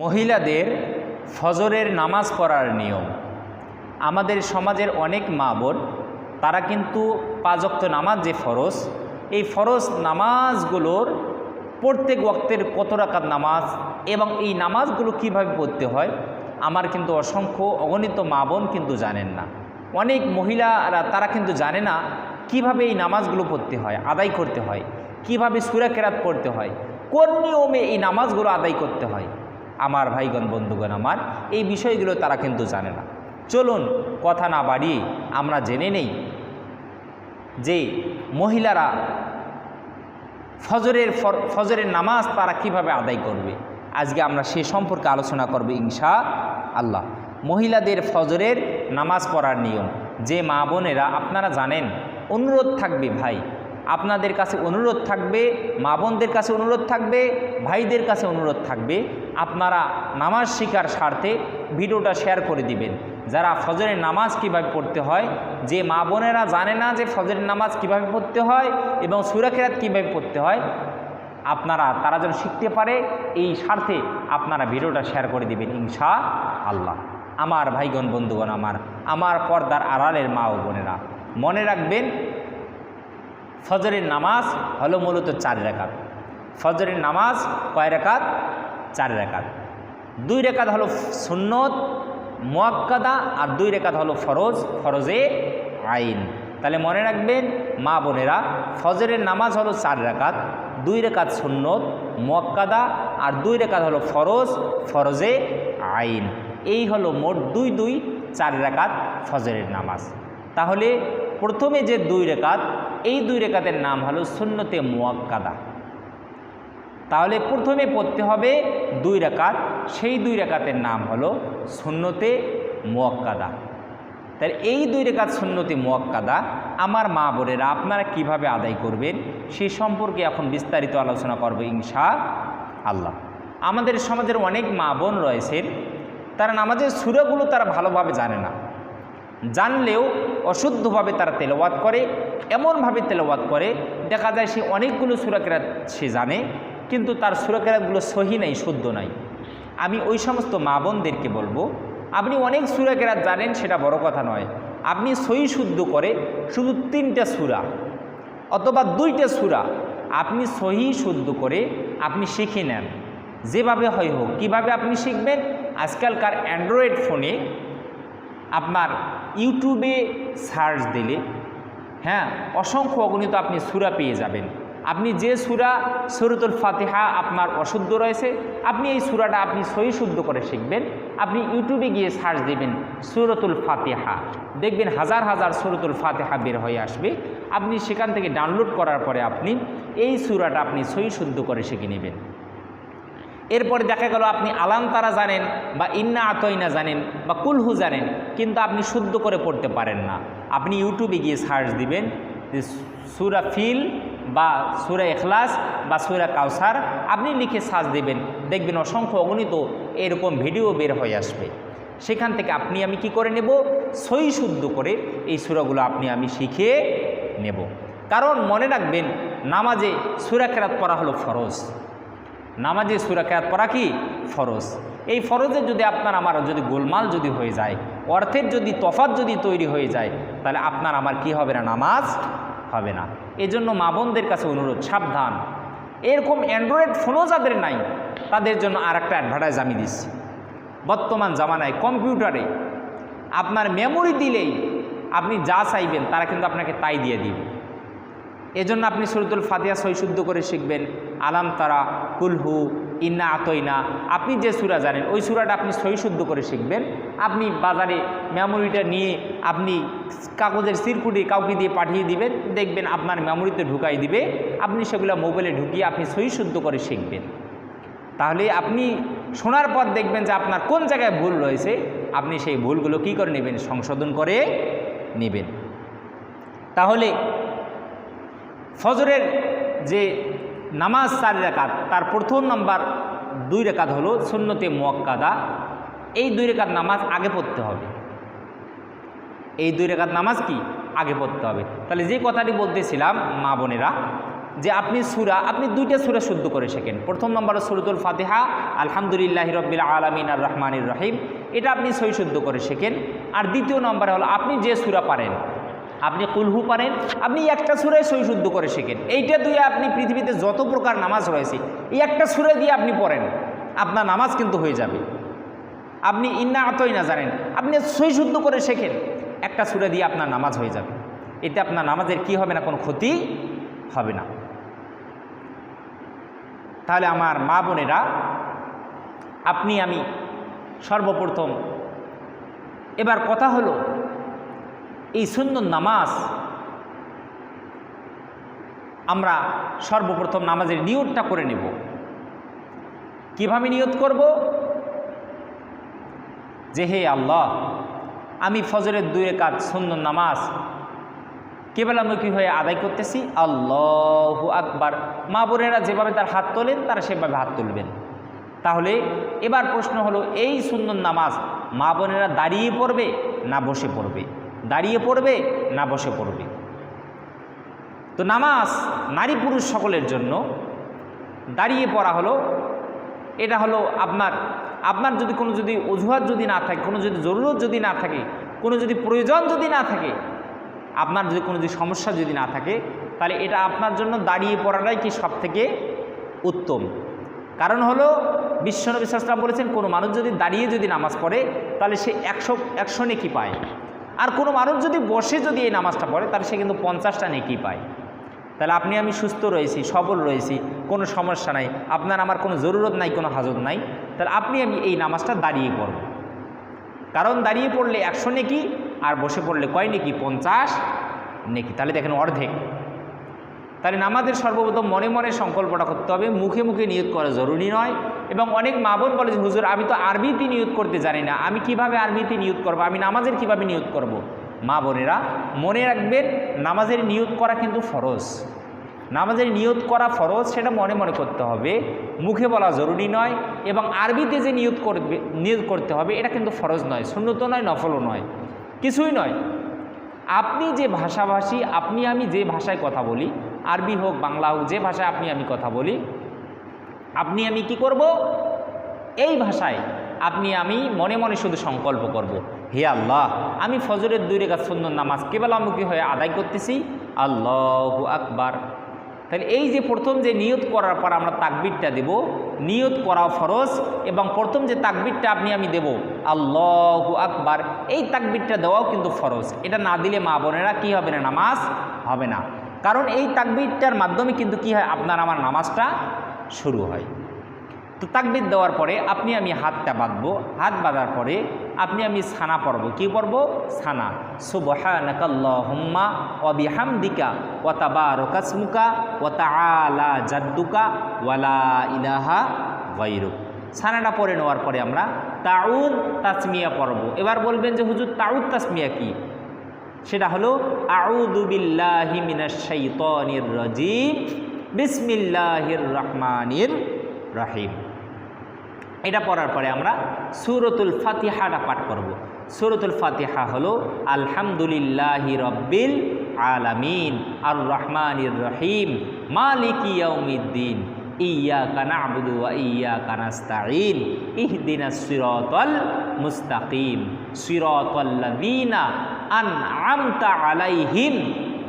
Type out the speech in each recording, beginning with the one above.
মহিলাদের ফজরের নামাজ পড়ার নিয়ম। আমাদের সমাজের অনেক মা বোন তারা কিন্তু পাঁচক্ত নামাজ যে ফরজ, এই ফরজ নামাজগুলোর প্রত্যেক ওয়াক্তের কত রাকাত নামাজ এবং এই নামাজগুলো কীভাবে পড়তে হয়, আমার কিন্তু অসংখ্য অগণিত মা বোন কিন্তু জানেন না। অনেক মহিলারা, তারা কিন্তু জানে না কীভাবে এই নামাজগুলো পড়তে হয়, আদায় করতে হয়, কীভাবে সুরা কেরাত পড়তে হয়, কোন নিয়মে এই নামাজগুলো আদায় করতে হয়। আমার ভাইগণ, বন্ধুগণ আমার, এই বিষয়গুলো তারা কিন্তু জানে না। চলুন কথা না বাড়িয়ে আমরা জেনে নেই যে মহিলারা ফজরের ফজরের নামাজ তারা কীভাবে আদায় করবে। আজকে আমরা সে সম্পর্কে আলোচনা করব ইনশা আল্লাহ। মহিলাদের ফজরের নামাজ পড়ার নিয়ম, যে মা বোনেরা, আপনারা জানেন, অনুরোধ থাকবে ভাই আপনাদের কাছে অনুরোধ থাকবে, মা বোনদের কাছে অনুরোধ থাকবে, ভাইদের কাছে অনুরোধ থাকবে, আপনারা নামাজ শিকার স্বার্থে ভিডিওটা শেয়ার করে দিবেন। যারা ফজরের নামাজ কীভাবে পড়তে হয়, যে মা বোনেরা জানে না যে ফজরের নামাজ কীভাবে পড়তে হয় এবং সুরাখেরাত কীভাবে পড়তে হয়, আপনারা, তারা যেন শিখতে পারে, এই স্বার্থে আপনারা ভিডিওটা শেয়ার করে দিবেন ইনশা আল্লাহ আমার ভাইগণ, বন্ধুগণ আমার আমার পর্দার আড়ালের মা ও বোনেরা, মনে রাখবেন ফজরের নামাজ হলো মূলত চার রেখাত। ফজরের নামাজ কয় রেখাত? চার রেখাত। দুই রেখাত হলো সুন্নত, মোয়াক্কাদা আর দুই রেখাত হলো ফরজ, ফরজে আইন। তাহলে মনে রাখবেন, মা বোনেরা, ফজরের নামাজ হলো চার রেখাত, দুই রেখাত সুন্নত, মোয়াক্কাদা আর দুই রেখাত হলো ফরজ, ফরজে আইন। এই হলো মোট দুই দুই, চার রেখাত ফজরের নামাজ। তাহলে প্রথমে যে দুই রেখাত এই দুই রেখাতের নাম হলো সুন্নতে মোয়াক্কাদা। তাহলে প্রথমে পড়তে হবে দুই রেখাত, সেই দুই রেখাতের নাম হলো সুন্নতে মোয়াক্কাদা। তাহলে এই দুই রেখাত সুন্নতে মোয়াক্কাদা, আমার মা বোনেরা আপনারা কীভাবে আদায় করবেন সে সম্পর্কে এখন বিস্তারিত আলোচনা করব ইনশা আল্লাহ আমাদের সমাজের অনেক মা বোন রয়েছেন, তারা নামাজের সুরাগুলো তারা ভালোভাবে জানে না। জানলেও অশুদ্ধভাবে তারা তেলাওয়াত করে, এমনভাবে তেলাওয়াত করে, দেখা যায় সে অনেকগুলো সুরাকেরাত সে জানে, কিন্তু তার সুরাকেরাতগুলো সহি নাই, শুদ্ধ নাই। আমি ওই সমস্ত মা বোনদেরকে বলব, আপনি অনেক সুরাকেরাত জানেন, সেটা বড় কথা নয়। আপনি সহি শুদ্ধ করে শুধু তিনটা সুরা অথবা দুইটা সুরা আপনি সহি শুদ্ধ করে আপনি শিখে নেন। যেভাবে হয় হোক, কীভাবে আপনি শিখবেন? আজকালকার অ্যান্ড্রয়েড ফোনে আপনার ইউটিউবে সার্চ দিলে হ্যাঁ অসংখ্য অগণিত আপনি সুরা পেয়ে যাবেন। আপনি যে সুরা, সরুতুল ফাতেহা আপনার অশুদ্ধ রয়েছে, আপনি এই সুরাটা আপনি সহি শুদ্ধ করে শিখবেন। আপনি ইউটিউবে গিয়ে সার্চ দেবেন সুরতুল ফাতেহা। দেখবেন হাজার হাজার সুরতুল ফাতেহা বের হয়ে আসবে। আপনি সেখান থেকে ডাউনলোড করার পরে আপনি এই সুরাটা আপনি সহি শুদ্ধ করে শিখে নেবেন। এরপরে দেখা গেল আপনি আলাম তারা জানেন বা ইন্না আতইনা জানেন বা কুলহু জানেন, কিন্তু আপনি শুদ্ধ করে পড়তে পারেন না। আপনি ইউটিউবে গিয়ে সার্চ দিবেন যে সুরা ফিল বা সুরা এখলাস বা সুরা কাউসার, আপনি লিখে সার্চ দেবেন, দেখবেন অসংখ্য অগণিত এরকম ভিডিও বের হয়ে আসবে। সেখান থেকে আপনি আমি কি করে নেব? সই শুদ্ধ করে এই সুরাগুলো আপনি আমি শিখে নেব। কারণ মনে রাখবেন, নামাজে সুরা কেরাত পড়া হলো ফরজ। নামাজে সুরাকাত পড়া কি? ফরজ। এই ফরজের যদি আপনার আমার যদি গোলমাল যদি হয়ে যায়, অর্থের যদি তফাত যদি তৈরি হয়ে যায়, তাহলে আপনার আমার কি হবে না? নামাজ হবে না। এজন্য মা বোনদের কাছে অনুরোধ, সাবধান। এরকম অ্যান্ড্রয়েড ফোনও যাদের নাই, তাদের জন্য আর একটা অ্যাডভার্টাইজ আমি দিচ্ছি। বর্তমান জামানায় কম্পিউটারে আপনার মেমোরি দিলেই আপনি যা চাইবেন, তারা কিন্তু আপনাকে তাই দিয়ে দিবে। এজন্য আপনি সুরতুল ফাতিহা সই শুদ্ধ করে শিখবেন। আলাম তারা কুলহু ইন্না আতইনা। আপনি যে সুরা জানেন, ওই সুরাটা আপনি সই শুদ্ধ করে শিখবেন। আপনি বাজারে মেমোরিটা নিয়ে আপনি কাগজের সিরকুটি কাউকে দিয়ে পাঠিয়ে দিবেন, দেখবেন আপনার মেমোরিতে ঢুকাই দিবে। আপনি সেগুলো মোবাইলে ঢুকিয়ে আপনি সই শুদ্ধ করে শিখবেন। তাহলে আপনি শোনার পর দেখবেন যে আপনার কোন জায়গায় ভুল রয়েছে, আপনি সেই ভুলগুলো কী করে নেবেন? সংশোধন করে নেবেন। তাহলে ফজরের যে নামাজ চার রেখাত তার প্রথম নাম্বার দুই রেখাত হলো সুন্নতে মোয়াক্কাদা। এই দুই রেখাত নামাজ আগে পড়তে হবে। এই দুই রেখাত নামাজ কি? আগে পড়তে হবে। তাহলে যে কথাটি বলতেছিলাম, মা বোনেরা, যে আপনি সুরা, আপনি দুইটা সুরা শুদ্ধ করে শেখেন। প্রথম নম্বর সুরতুল ফাতেহা, আলহামদুলিল্লাহ রব্বিল আলমিন আর রহমানির রহিম। এটা আপনি সই শুদ্ধ করে শেখেন। আর দ্বিতীয় নম্বরে হলো আপনি যে সুরা পারেন আপনি কুলহু পারেন, আপনি একটা সুরে সই শুদ্ধ করে শেখেন। এইটা দিয়ে আপনি পৃথিবীতে যত প্রকার নামাজ রয়েছে, এই একটা সুরে দিয়ে আপনি পড়েন, আপনার নামাজ কিন্তু হয়ে যাবে। আপনি ইন্না আতই না জানেন, আপনি সই শুদ্ধ করে শেখেন, একটা সুরে দিয়ে আপনার নামাজ হয়ে যাবে। এতে আপনার নামাজের কি হবে না, কোনো ক্ষতি হবে না। তাহলে আমার মা বোনেরা, আপনি আমি সর্বপ্রথম, এবার কথা হলো এই সুন্দর নামাজ আমরা সর্বপ্রথম নামাজের নিয়তটা করে নেব। কীভাবে নিয়ত করব? যে হে আল্লাহ, আমি ফজরের দুই কাজ সুন্দর নামাজ কেবলামুখী হয়ে আদায় করতেছি। আল্লাহ আকবার। মা বোনেরা যেভাবে তার হাত তোলেন, তারা সেভাবে হাত তুলবেন। তাহলে এবার প্রশ্ন হলো, এই সুন্দর নামাজ মা বোনেরা দাঁড়িয়ে পড়বে না বসে পড়বে? দাঁড়িয়ে পড়বে না বসে পড়বে। তো নামাজ নারী পুরুষ সকলের জন্য দাঁড়িয়ে পড়া হলো, এটা হলো আপনার আপনার যদি কোনো যদি অজুহাত যদি না থাকে, কোনো যদি জরুরত যদি না থাকে, কোনো যদি প্রয়োজন যদি না থাকে, আপনার যদি কোনো যদি সমস্যা যদি না থাকে, তাহলে এটা আপনার জন্য দাঁড়িয়ে পড়াটাই কি সব থেকে উত্তম। কারণ হলো বিশ্বনবী সাল্লাম বলেছেন, কোনো মানুষ যদি দাঁড়িয়ে যদি নামাজ পড়ে, তাহলে সে একশো একশো নেকি পায়। আর কোনো মানুষ যদি বসে যদি এই নামাজটা পড়ে, তাহলে সে কিন্তু পঞ্চাশটা নেকি পায়। তাহলে আপনি, আমি সুস্থ রয়েছি, সবল রয়েছি, কোনো সমস্যা নাই, আপনার আমার কোনো জরুরত নাই, কোনো হাজত নাই, তাহলে আপনি, আমি এই নামাজটা দাঁড়িয়ে পড়ব। কারণ দাঁড়িয়ে পড়লে একশো নেকি, আর বসে পড়লে কয় নেকি? পঞ্চাশ নেকি। তাহলে দেখেন অর্ধেক। তাহলে নামাজের সর্বপ্রথম মনে মনে সংকল্পটা করতে হবে, মুখে মুখে নিয়োগ করা জরুরি নয় এবং অনেক মা বোন বলে যে, হুজুর, আমি তো আরবিতে নিয়োগ করতে জানি না, আমি কীভাবে আরবিতে নিয়োগ করব, আমি নামাজের কীভাবে নিয়োগ করব। মা বোনেরা মনে রাখবেন, নামাজের নিয়োগ করা কিন্তু ফরজ নামাজের নিয়ত করা ফরজ, সেটা মনে মনে করতে হবে, মুখে বলা জরুরি নয় এবং আরবিতে যে নিয়ত করবে, নিয়ত করতে হবে, এটা কিন্তু ফরজ নয় শূন্যত নয়, নফলও নয়, কিছুই নয় আপনি যে ভাষাভাষী, আপনি, আমি যে ভাষায় কথা বলি আরবি হোক, বাংলা হোক, যে ভাষায় আপনি, আমি কথা বলি, আপনি, আমি কি করব? এই ভাষায় আপনি, আমি মনে মনে শুধু সংকল্প করব। হে আল্লাহ, আমি ফজরের দুই রেখা সুন্দর নামাজ কেবলামুখী হয়ে আদায় করতেছি, আল্লাহ আকবার। তাহলে এই যে প্রথম যে নিয়ত করার পর আমরা তাকবিরটা দেব, নিয়ত করা ফরজ, এবং প্রথম যে তাকবিরটা আপনি, আমি দেব, আল্লাহ আকবার, এই তাকবিরটা দেওয়াও কিন্তু ফরজ। এটা না দিলে মা বোনেরা কী হবে না, নামাজ হবে না। কারণ এই তাকবিরটার মাধ্যমে কিন্তু কি হয়? আপনার আমার নামাজটা শুরু হয়। তো তাকবির দেওয়ার পরে আপনি আমি হাতটা বাঁধবো। হাত বাঁধার পরে আপনি আমি ছানা পড়ব। কি পড়ব? ছানা সুবহানাকাল্লাহুম্মা ওয়া বিহামদিকা ওয়া তাবারাকাসমুকা ওয়া জাদ্দুকা ওয়ালা ইলাহা গায়রুক। ছানাটা পরে নেওয়ার পরে আমরা তাউদ তাসমিয়া পড়ব। এবার বলবেন যে, হুজুর, তাউদ তাসমিয়া কি? সেটা হলো, আউযু বিল্লাহি মিনাশ শাইতানির রাজিম। বিসমিল্লাহির রহমানির রহিম। এটা পড়ার পরে আমরা সুরতুল ফাতিহাটা পাঠ করব। সুরতুল ফাতিহা হলো, আলহামদুলিল্লাহি রব্বিল আলামিন আর রহমানির রহিম, মালিক ইয়াউমিদ্দিন ইয়া কানা আবুদু ইয়া কানাস্তাইন ইহদিনা সিরাতাল মুস্তাকিম সিরাতাল্লাযিনা আনআমতা আলাইহিম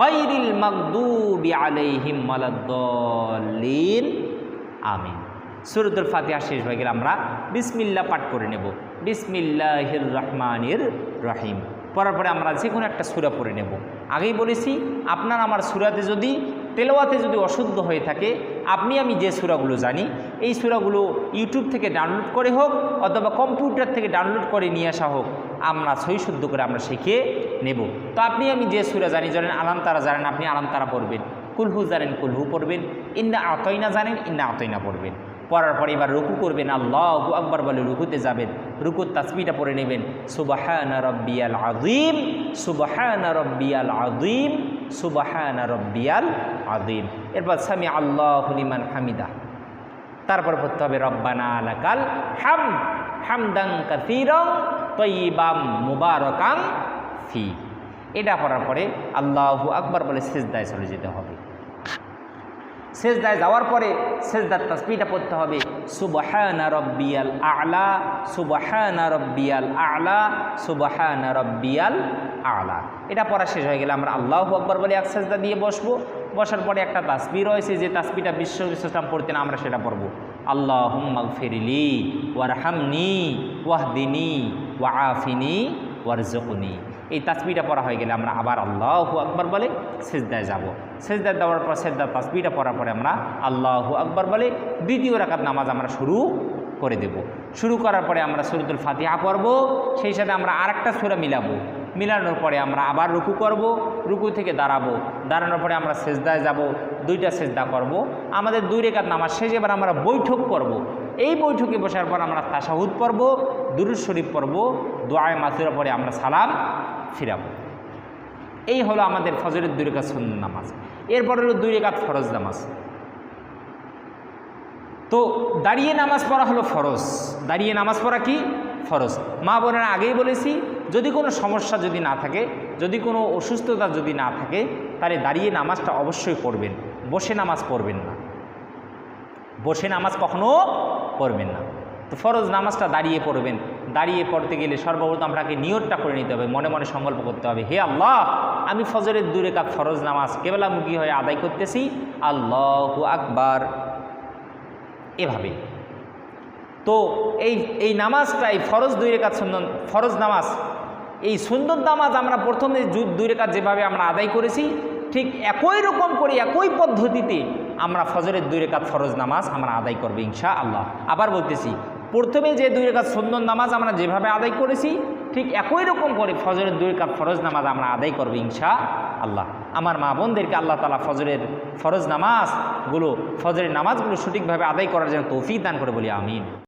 গায়রিল মাগদুবি আলাইহিম ওয়ালাদ-দাল্লিন আমিন। সুরতুল ফাতিহা শেষ হয়ে আমরা বিসমিল্লা পাঠ করে নেব। বিসমিল্লাহির রহমানির রহিম। পরার পরে আমরা যে কোনো একটা সুরা পড়ে নেব। আগেই বলেছি, আপনার আমার সুরাতে যদি তেলোয়াতে যদি অশুদ্ধ হয়ে থাকে, আপনি আমি যে সুরাগুলো জানি, এই সুরাগুলো ইউটিউব থেকে ডাউনলোড করে হোক অথবা কম্পিউটার থেকে ডাউনলোড করে নিয়ে আসা হোক, আমরা সই শুদ্ধ করে আমরা শিখে নেব। তো আপনি আমি যে সুরা জানি, জানেন আলাম তারা জানেন, আপনি আলাম তারা পড়বেন। কুলহু জানেন, কুলহু পড়বেন। ইন্না আতইনা জানেন, ইন্না আতইনা পড়বেন। পড়ার পরে এবার রুকু করবেন, আল্লাহ আকবর বলে রুকুতে যাবেন। রুকুর তাসমিটা পড়ে নেবেন, সুবাহানা রব্বিয়াল আদিম সুবাহানা রব্বিয়াল আদিম সুবাহানা রব্বিয়াল আদিম এরপর স্বামী আল্লাহ লিমান হামিদা। তারপর পড়তে হবে রব্বানা আলাকাল হাম হামদাং কাসিরং তৈবাম মুবারকাং ফি। এটা পড়ার পরে আল্লাহু আকবর বলে সেজদায় চলে যেতে হবে। সেজদায় যাওয়ার পরে সেজদার তাসবিটা পড়তে হবে। সুবহানা রব্বিয়াল আলা, সুবহানা রব্বিয়াল আলা, সুবহানা রব্বিয়াল আলা। এটা পড়া শেষ হয়ে গেলে আমরা আল্লাহ আকবর বলে এক সেজদা দিয়ে বসবো। বসার পরে একটা তাসবি রয়েছে, যে তাসবিটা বিশ্ব ইসলাম না আমরা সেটা পড়ব। আল্লাহ ফিরিলি ওয়ারহামনি, ওয়াহদিনী, ওয়া আফিনী ওয়ারজকুনি তাসবিটা পড়া হয়ে গেলে আমরা আবার আল্লাহ আকবর বলে সেজদায় যাব। সেজদায় দেওয়ার পর সেজদা তাসবিটা পড়ার পরে আমরা আল্লাহ আকবর বলে দ্বিতীয় রাকাত নামাজ আমরা শুরু করে দেব। শুরু করার পরে আমরা সুরতুল ফাতিহা পড়ব, সেই সাথে আমরা আরেকটা সুরা মিলাবো। মিলানোর পরে আমরা আবার রুকু করব, রুকু থেকে দাঁড়াবো। দাঁড়ানোর পরে আমরা সেজদায় যাব, দুইটা সেজদা করব। আমাদের দুই রেখাত নামাজ শেষে, এবার আমরা বৈঠক করব এই বৈঠকে বসার পর আমরা তাসাহুদ পড়ব, দুরুদ শরীফ পড়ব, দোয়ায় মাসের পরে আমরা সালাম ফিরাবো। এই হলো আমাদের ফজরের দুই রেখাত সুন্নত নামাজ। এরপর হলো দুই রেখাত ফরজ নামাজ। তো দাঁড়িয়ে নামাজ পড়া হলো ফরজ। দাঁড়িয়ে নামাজ পড়া কি? ফরজ। মা বোনেরা আগেই বলেছি, যদি কোনো সমস্যা যদি না থাকে, যদি কোনো অসুস্থতা যদি না থাকে, তাহলে দাঁড়িয়ে নামাজটা অবশ্যই পড়বেন। বসে নামাজ পড়বেন না। বসে নামাজ কখনো পড়বেন না। তো ফরজ নামাজটা দাঁড়িয়ে পড়বেন। দাঁড়িয়ে পড়তে গেলে সর্বপ্রথম আপনাকে নিয়তটা করে নিতে হবে, মনে মনে সংকল্প করতে হবে, হে আল্লাহ, আমি ফজরের দূরে কাপ ফরজ নামাজ কেবলামুখী হয়ে আদায় করতেছি, আল্লাহ আকবার। এভাবে। তো এই এই নামাজটা এই ফরজ দুই রেখাত সুন্দর ফরজ নামাজ, এই সুন্দর নামাজ আমরা প্রথমে দুই রেখাত যেভাবে আমরা আদায় করেছি, ঠিক একই রকম করে একই পদ্ধতিতে আমরা ফজরের দুই রেখাত ফরজ নামাজ আমরা আদায় করব ইনশা আল্লাহ আবার বলতেছি প্রথমে যে দুই রেখাত সুন্দর নামাজ আমরা যেভাবে আদায় করেছি, ঠিক একই রকম করে ফজরের দুই কাপ ফরজ নামাজ আমরা আদায় করব ইনশা আল্লাহ আমার মা বোনদেরকে আল্লাহ তালা ফজরের ফরজ নামাজগুলো, ফজরের নামাজগুলো সঠিকভাবে আদায় করার জন্য তৌফিক দান করে বলি, আমিন।